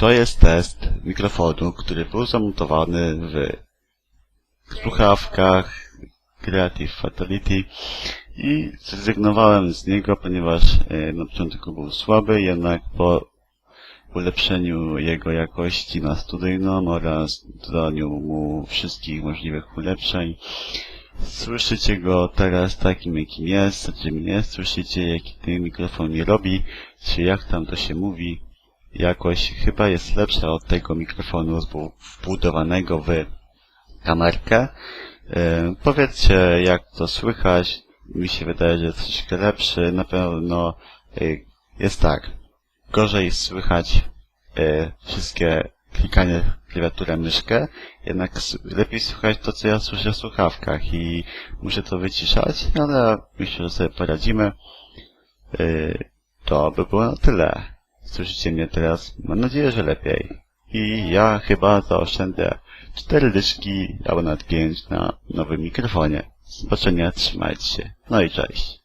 To jest test mikrofonu, który był zamontowany w słuchawkach Creative Fatality i zrezygnowałem z niego, ponieważ e, na początku był słaby, jednak po ulepszeniu jego jakości na studyjną oraz dodaniu mu wszystkich możliwych ulepszeń Słyszycie go teraz takim, jakim jest, znaczy mnie, słyszycie, jaki ten mikrofon mi robi, czy jak tam to się mówi. Jakość chyba jest lepsza od tego mikrofonu wbudowanego w kamerkę. E, powiedzcie, jak to słychać. Mi się wydaje, że jest troszkę lepszy. Na pewno e, jest tak. Gorzej słychać e, wszystkie klikanie w klawiaturę myszkę, jednak lepiej słychać to, co ja słyszę w słuchawkach i muszę to wyciszać, ale myślę, że sobie poradzimy. To by było na tyle. Słyszycie mnie teraz? Mam nadzieję, że lepiej. I ja chyba zaoszczędzę cztery dyszki albo nawet pięć na nowym mikrofonie. Zobaczenia, trzymajcie się. No i cześć.